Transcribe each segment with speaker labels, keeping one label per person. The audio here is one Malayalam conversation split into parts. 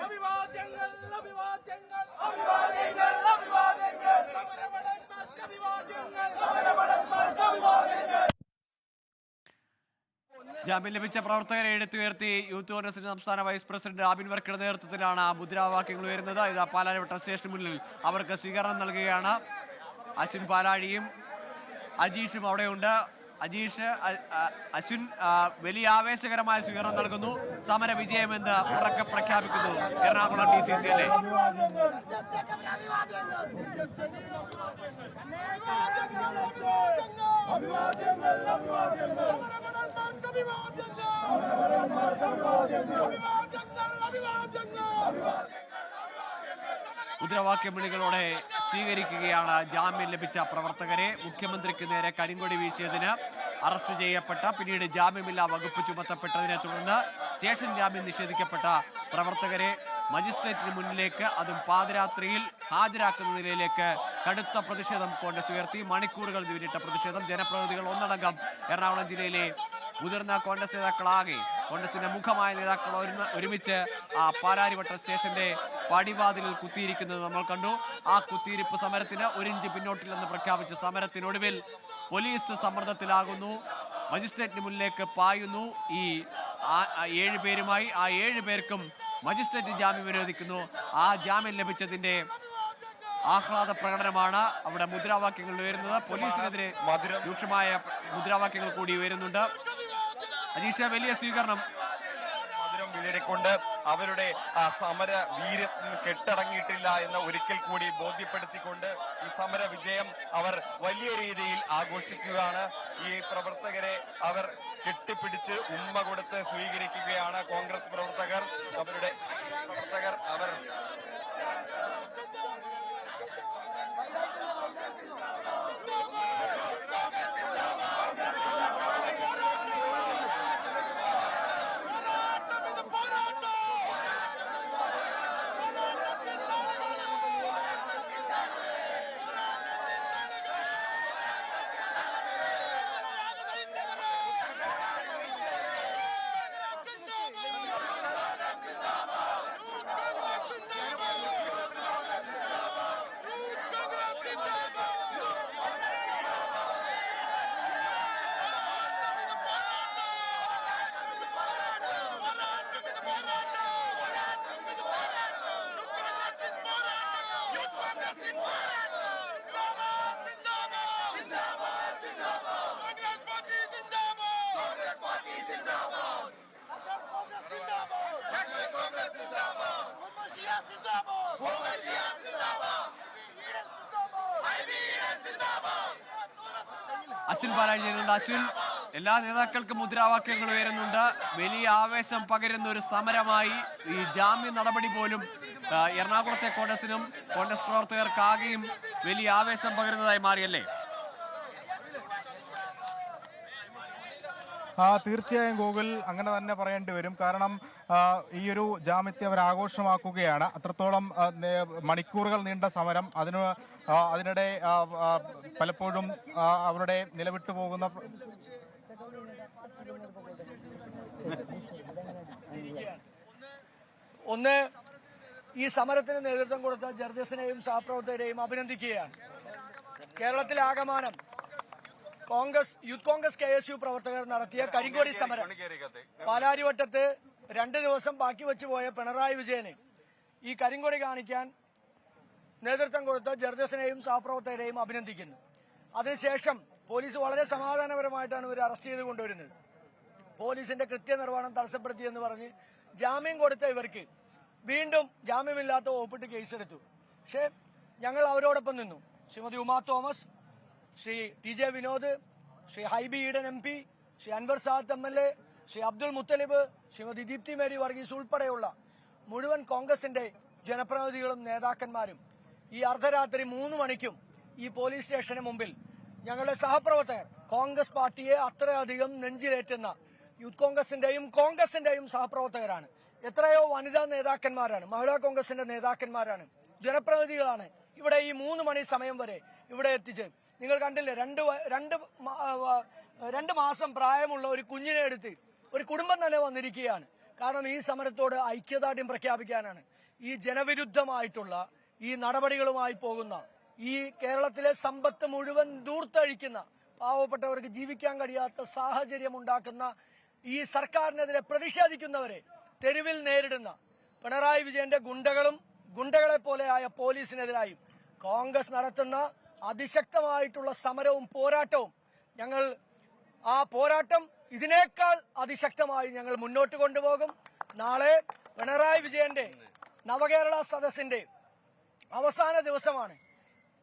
Speaker 1: അഭിവാദ്യങ്ങൾ അഭിവാദ്യങ്ങൾ അഭിവാദ്യങ്ങൾ അഭിവാദ്യങ്ങൾ സമരഭടന്മാർക്ക് അഭിവാദ്യങ്ങൾ സമരഭടന്മാർക്ക് അഭിവാദ്യങ്ങൾ
Speaker 2: ജാമ്യം ലഭിച്ച പ്രവർത്തകരെ എടുത്തുയർത്തി യൂത്ത് കോൺഗ്രസിന്റെ സംസ്ഥാന വൈസ് പ്രസിഡന്റ് ആബിൻ വർക്കിയുടെ നേതൃത്വത്തിലാണ് മുദ്രാവാക്യങ്ങൾ ഉയരുന്നത്. ഇത് പാലാരിവട്ട സ്റ്റേഷന് മുന്നിൽ അവർക്ക് സ്വീകരണം നൽകുകയാണ്. അശ്വിൻ പാലാഴിയും അജീഷും അവിടെയുണ്ട്. അജീഷ് അശ്വിൻ വലിയ ആവേശകരമായ സ്വീകരണം നൽകുന്നു. സമര വിജയമെന്ന് ഉറക്കെ പ്രഖ്യാപിക്കുന്നു എറണാകുളം ഡി സി സി അല്ലെ ഉദ്രവാക്യം വിളികളോടെ സ്വീകരിക്കുകയാണ് ജാമ്യം ലഭിച്ച പ്രവർത്തകരെ. മുഖ്യമന്ത്രിക്ക് നേരെ കരിങ്കൊടി വീശിയതിന് അറസ്റ്റ് ചെയ്യപ്പെട്ട പിന്നീട് ജാമ്യമില്ലാ വകുപ്പ് ചുമത്തപ്പെട്ടതിനെ തുടർന്ന് സ്റ്റേഷൻ ജാമ്യം നിഷേധിക്കപ്പെട്ട പ്രവർത്തകരെ മജിസ്ട്രേറ്റിന് മുന്നിലേക്ക് അതും പാതിരാത്രിയിൽ ഹാജരാക്കുന്ന നിലയിലേക്ക് കടുത്ത പ്രതിഷേധം കോൺഗ്രസ് ഉയർത്തി. മണിക്കൂറുകൾ നേരിട്ട പ്രതിഷേധം. ജനപ്രതിനിധികൾ ഒന്നടങ്കം എറണാകുളം ജില്ലയിലെ മുതിർന്ന കോൺഗ്രസ് നേതാക്കളാകെ കോൺഗ്രസിന്റെ മുഖമായ നേതാക്കൾ ഒരുമിച്ച് ആ പാലാരിവട്ട സ്റ്റേഷന്റെ പടിവാതിലിൽ കുത്തിയിരിക്കുന്നത് നമ്മൾ കണ്ടു. ആ കുത്തിയിരിപ്പ് സമരത്തിന് ഒരിഞ്ച് പിന്നോട്ടില്ലെന്ന് പ്രഖ്യാപിച്ച സമരത്തിനൊടുവിൽ പോലീസ് സമ്മർദ്ദത്തിലാകുന്നു. മജിസ്ട്രേറ്റിന് മുന്നിലേക്ക് പായുന്നു. ഈ ഏഴ് പേരുമായി ആ ഏഴ് പേർക്കും മജിസ്ട്രേറ്റ് ജാമ്യം വിരോധിക്കുന്നു ആ ജാമ്യം ലഭിച്ചതിന്റെ ആഹ്ലാദ പ്രകടനമാണ് അവിടെ മുദ്രാവാക്യങ്ങൾ ഉയരുന്നത്. പോലീസിനെതിരെ. രൂക്ഷമായ മുദ്രാവാക്യങ്ങൾ കൂടി ഉയരുന്നുണ്ട്. അജീഷ വലിയ സ്വീകരണം.
Speaker 3: മധുരം അവരുടെ സമര വീര്യം കെട്ടടങ്ങിയിട്ടില്ല എന്ന് ഒരിക്കൽ കൂടി ബോധ്യപ്പെടുത്തിക്കൊണ്ട് ഈ സമര വിജയം അവർ വലിയ രീതിയിൽ ആഘോഷിക്കുകയാണ്. ഈ പ്രവർത്തകരെ അവർ കെട്ടിപ്പിടിച്ച് ഉമ്മ കൊടുത്ത് സ്വീകരിക്കുകയാണ് കോൺഗ്രസ് പ്രവർത്തകർ. അവരുടെ പ്രവർത്തകർ അവർ
Speaker 2: അശ്വിൻ പാലാഴിയിലുണ്ട് അശ്വിൻ എല്ലാ നേതാക്കൾക്കും മുദ്രാവാക്യങ്ങൾ ഉയരുന്നുണ്ട്. വലിയ ആവേശം പകരുന്ന ഒരു സമരമായി ഈ ജാമ്യ നടപടി പോലും എറണാകുളത്തെ കോൺഗ്രസിനും കോൺഗ്രസ് പ്രവർത്തകർക്കാകെയും വലിയ ആവേശം പകരുന്നതായി മാറിയല്ലേ?
Speaker 4: തീർച്ചയായും ഗൂഗിൾ അങ്ങനെ തന്നെ പറയേണ്ടി വരും. കാരണം ഈ ഒരു ജാമ്യത്തെ അവർ ആഘോഷമാക്കുകയാണ്. അത്രത്തോളം മണിക്കൂറുകൾ നീണ്ട സമരം. അതിന് അതിനിടെ പലപ്പോഴും അവരുടെ നിലവിട്ടു പോകുന്ന
Speaker 5: ഒന്ന് ഈ സമരത്തിന് നേതൃത്വം കൊടുത്ത ജർജസിനെയും സഹപ്രവർത്തകരെയും അഭിനന്ദിക്കുകയാണ്. കേരളത്തിലെ ആകമാനം Congress youth Congress K S U പ്രവർത്തകർ നടത്തിയ കരിങ്കോടി സമരം. പാലാരിവട്ടത്ത് രണ്ട് ദിവസം ബാക്കി വെച്ച് പോയ പിണറായി വിജയനെ ഈ കരിങ്കോടി കാണിക്കാൻ നേതൃത്വം കൊടുത്ത ജർജസിനെയും സഹപ്രവർത്തകരെയും അഭിനന്ദിക്കുന്നു. അതിനുശേഷം പോലീസ് വളരെ സമാധാനപരമായിട്ടാണ് ഇവർ അറസ്റ്റ് ചെയ്ത് കൊണ്ടുവരുന്നത്. പോലീസിന്റെ കൃത്യനിർവഹണം തടസ്സപ്പെടുത്തിയെന്ന് പറഞ്ഞ് ജാമ്യം കൊടുത്ത ഇവർക്ക് വീണ്ടും ജാമ്യമില്ലാത്ത വകുപ്പിട്ട് കേസെടുത്തു. പക്ഷേ ഞങ്ങൾ അവരോടൊപ്പം നിന്നു. Shrimati Uma Thomas Shri T J Vinod Shri Hibi Eden M P Shri Anwar Sadath M L A Shri Abdul Muthalib Shrimati Deepthi Mary Varghese ഉൾപ്പെടെയുള്ള മുഴുവൻ കോൺഗ്രസിന്റെ ജനപ്രതിനിധികളും നേതാക്കന്മാരും ഈ അർദ്ധരാത്രി മൂന്ന് മണിക്കും ഈ പോലീസ് സ്റ്റേഷന് മുമ്പിൽ ഞങ്ങളുടെ സഹപ്രവർത്തകർ കോൺഗ്രസ് പാർട്ടിയെ അത്രയധികം നെഞ്ചിലേറ്റുന്ന യൂത്ത് കോൺഗ്രസിന്റെയും കോൺഗ്രസിന്റെയും സഹപ്രവർത്തകരാണ്. എത്രയോ വനിതാ നേതാക്കന്മാരാണ് മഹിളാ കോൺഗ്രസിന്റെ നേതാക്കന്മാരാണ് ജനപ്രതിനിധികളാണ് ഇവിടെ ഈ മൂന്ന് മണി സമയം വരെ ഇവിടെ എത്തിച്ച് നിങ്ങൾ കണ്ടില്ലേ? രണ്ട് രണ്ട് രണ്ട് മാസം പ്രായമുള്ള ഒരു കുഞ്ഞിനെ എടുത്ത് ഒരു കുടുംബം തന്നെ വന്നിരിക്കുകയാണ്. കാരണം ഈ സമരത്തോട് ഐക്യദാർഢ്യം പ്രഖ്യാപിക്കാനാണ്. ഈ ജനവിരുദ്ധമായിട്ടുള്ള ഈ നടപടികളുമായി പോകുന്ന ഈ കേരളത്തിലെ സമ്പത്ത് മുഴുവൻ ദൂർത്തഴിക്കുന്ന പാവപ്പെട്ടവർക്ക് ജീവിക്കാൻ കഴിയാത്ത സാഹചര്യം ഉണ്ടാക്കുന്ന ഈ സർക്കാരിനെതിരെ പ്രതിഷേധിക്കുന്നവരെ തെരുവിൽ നേരിടുന്ന പിണറായി വിജയന്റെ ഗുണ്ടകളും ഗുണ്ടകളെ പോലെയായ പോലീസിനെതിരായും കോൺഗ്രസ് നടത്തുന്ന അതിശക്തമായിട്ടുള്ള സമരവും പോരാട്ടവും ഞങ്ങൾ ആ പോരാട്ടം ഇതിനേക്കാൾ അതിശക്തമായി ഞങ്ങൾ മുന്നോട്ട് കൊണ്ടുപോകും. നാളെ പിണറായി വിജയന്റെ നവകേരള സദസ്സിന്റെ അവസാന ദിവസമാണ്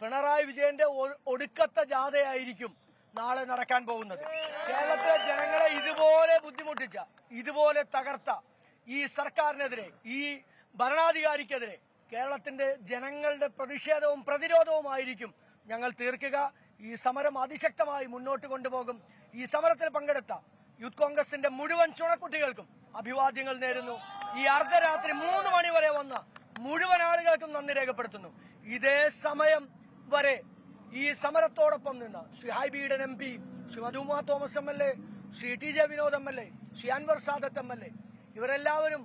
Speaker 5: പിണറായി വിജയന്റെ ഒടുക്കത്തെ ജാഥയായിരിക്കും നാളെ നടക്കാൻ പോകുന്നത്. കേരളത്തിലെ ജനങ്ങളെ ഇതുപോലെ ബുദ്ധിമുട്ടിച്ച ഇതുപോലെ തകർത്ത ഈ സർക്കാരിനെതിരെ ഈ ഭരണാധികാരിക്കെതിരെ കേരളത്തിന്റെ ജനങ്ങളുടെ പ്രതിഷേധവും പ്രതിരോധവുമായിരിക്കും ഞങ്ങൾ തീർക്കുക. ഈ സമരം അതിശക്തമായി മുന്നോട്ട് കൊണ്ടുപോകും. ഈ സമരത്തിൽ പങ്കെടുത്ത യൂത്ത് കോൺഗ്രസിന്റെ മുഴുവൻ ചുണക്കുട്ടികൾക്കും അഭിവാദ്യങ്ങൾ നേരുന്നു. ഈ അർദ്ധരാത്രി മൂന്ന് മണി വരെ വന്ന മുഴുവൻ ആളുകൾക്കും നന്ദി രേഖപ്പെടുത്തുന്നു. ഇതേ സമയം വരെ ഈ സമരത്തോടൊപ്പം നിന്ന് Shri Hibi Eden M P Shri മധുമാ Thomas M L A Shri T J Vinod M L A Shri Anwar Sadath M L A ഇവരെല്ലാവരും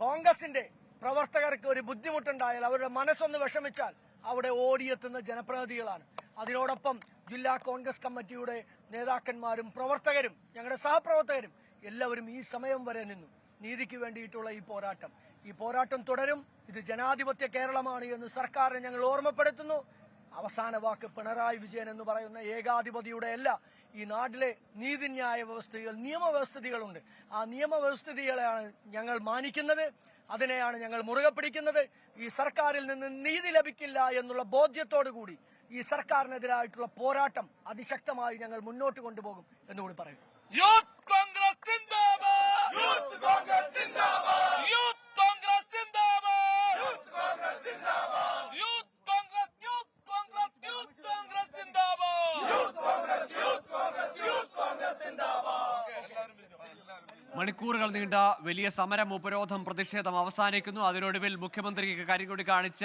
Speaker 5: കോൺഗ്രസിന്റെ പ്രവർത്തകർക്ക് ഒരു ബുദ്ധിമുട്ടുണ്ടായാൽ അവരുടെ മനസ്സൊന്ന് വിഷമിച്ചാൽ അവിടെ ഓടിയെത്തുന്ന ജനപ്രതിനിധികളാണ്. അതിനോടൊപ്പം ജില്ലാ കോൺഗ്രസ് കമ്മിറ്റിയുടെ നേതാക്കന്മാരും പ്രവർത്തകരും ഞങ്ങളുടെ സഹപ്രവർത്തകരും എല്ലാവരും ഈ സമയം വരെ നിന്നു. നീതിക്ക് വേണ്ടിയിട്ടുള്ള ഈ പോരാട്ടം. ഈ പോരാട്ടം തുടരും. ഇത് ജനാധിപത്യ കേരളമാണ് എന്ന് സർക്കാരിനെ ഞങ്ങൾ ഓർമ്മപ്പെടുത്തുന്നു. അവസാന വാക്ക് പിണറായി വിജയൻ എന്ന് പറയുന്ന ഏകാധിപതിയുടെ അല്ല ഈ നാട്ടിലെ നീതിന്യായ വ്യവസ്ഥകൾ നിയമവ്യവസ്ഥിതികളുണ്ട്. ആ നിയമവ്യവസ്ഥിതികളെയാണ് ഞങ്ങൾ മാനിക്കുന്നത്. അതിനെയാണ് ഞങ്ങൾ മുറുകെ പിടിക്കുന്നത്. ഈ സർക്കാരിൽ നിന്ന് നീതി ലഭിക്കില്ല എന്നുള്ള ബോധ്യത്തോടു കൂടി ഈ സർക്കാരിനെതിരായിട്ടുള്ള പോരാട്ടം അതിശക്തമായി ഞങ്ങൾ മുന്നോട്ട് കൊണ്ടുപോകും എന്നുകൂടി പറയും
Speaker 1: യൂത്ത് കോൺഗ്രസ് സിന്ദാബാദ് യൂത്ത് കോൺഗ്രസ് സിന്ദാബാദ് യൂത്ത് കോൺഗ്രസ് സിന്ദാബാദ് യൂത്ത് കോൺഗ്രസ് സിന്ദാബാദ് youth Congress youth Congress youth Congress സിന്ദാബാദ് youth Congress youth Congress youth Congress സിന്ദാബാദ്
Speaker 2: മണിക്കൂറുകൾ നീണ്ട വലിയ സമരം ഉപരോധം പ്രതിഷേധം അവസാനിക്കുന്നു. അതിനൊടുവിൽ മുഖ്യമന്ത്രിക്ക് കരികൊടി കാണിച്ച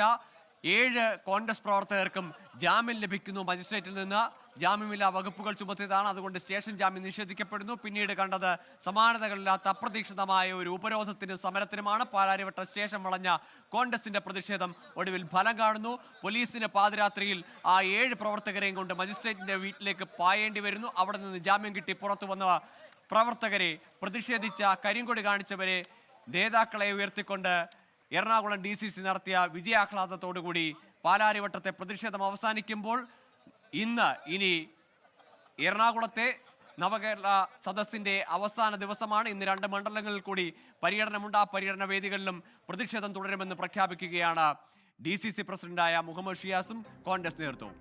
Speaker 2: ഏഴ് കോൺഗ്രസ് പ്രവർത്തകർക്കും ജാമ്യം ലഭിക്കുന്നു. മജിസ്ട്രേറ്റിൽ നിന്ന് ജാമ്യമില്ലാ വകുപ്പുകൾ ചുമത്തിയതാണ്. അതുകൊണ്ട് സ്റ്റേഷൻ ജാമ്യം നിഷേധിക്കപ്പെടുന്നു. പിന്നീട് കണ്ടത് സമാനതകളില്ലാത്ത അപ്രതീക്ഷിതമായ ഒരു ഉപരോധത്തിനും സമരത്തിനുമാണ്. പാലാരിവട്ട സ്റ്റേഷൻ വളഞ്ഞ കോൺഗ്രസിന്റെ പ്രതിഷേധം ഒടുവിൽ ഫലം കാണുന്നു. പോലീസിന് പാതിരാത്രിയിൽ ആ ഏഴ് പ്രവർത്തകരെയും കൊണ്ട് മജിസ്ട്രേറ്റിന്റെ വീട്ടിലേക്ക് പായേണ്ടി വരുന്നു. അവിടെ നിന്ന് ജാമ്യം കിട്ടി പുറത്തു വന്ന പ്രവർത്തകരെ പ്രതിഷേധിച്ച കരിങ്കൊടി കാണിച്ചവരെ നേതാക്കളെ ഉയർത്തിക്കൊണ്ട് എറണാകുളം ഡി സി സി നടത്തിയ വിജയാഹ്ലാദത്തോടുകൂടി പാലാരിവട്ടത്തെ പ്രതിഷേധം അവസാനിക്കുമ്പോൾ ഇന്ന് ഇനി എറണാകുളത്തെ നവകേരള സദസ്സിന്റെ അവസാന ദിവസമാണ്. ഇന്ന് രണ്ട് മണ്ഡലങ്ങളിൽ കൂടി പര്യടനമുണ്ട്. ആ പര്യടന വേദികളിലും പ്രതിഷേധം തുടരുമെന്ന് പ്രഖ്യാപിക്കുകയാണ് ഡി സി സി പ്രസിഡന്റായ മുഹമ്മദ് ഷിയാസും കോൺഗ്രസ് നേതൃത്വവും.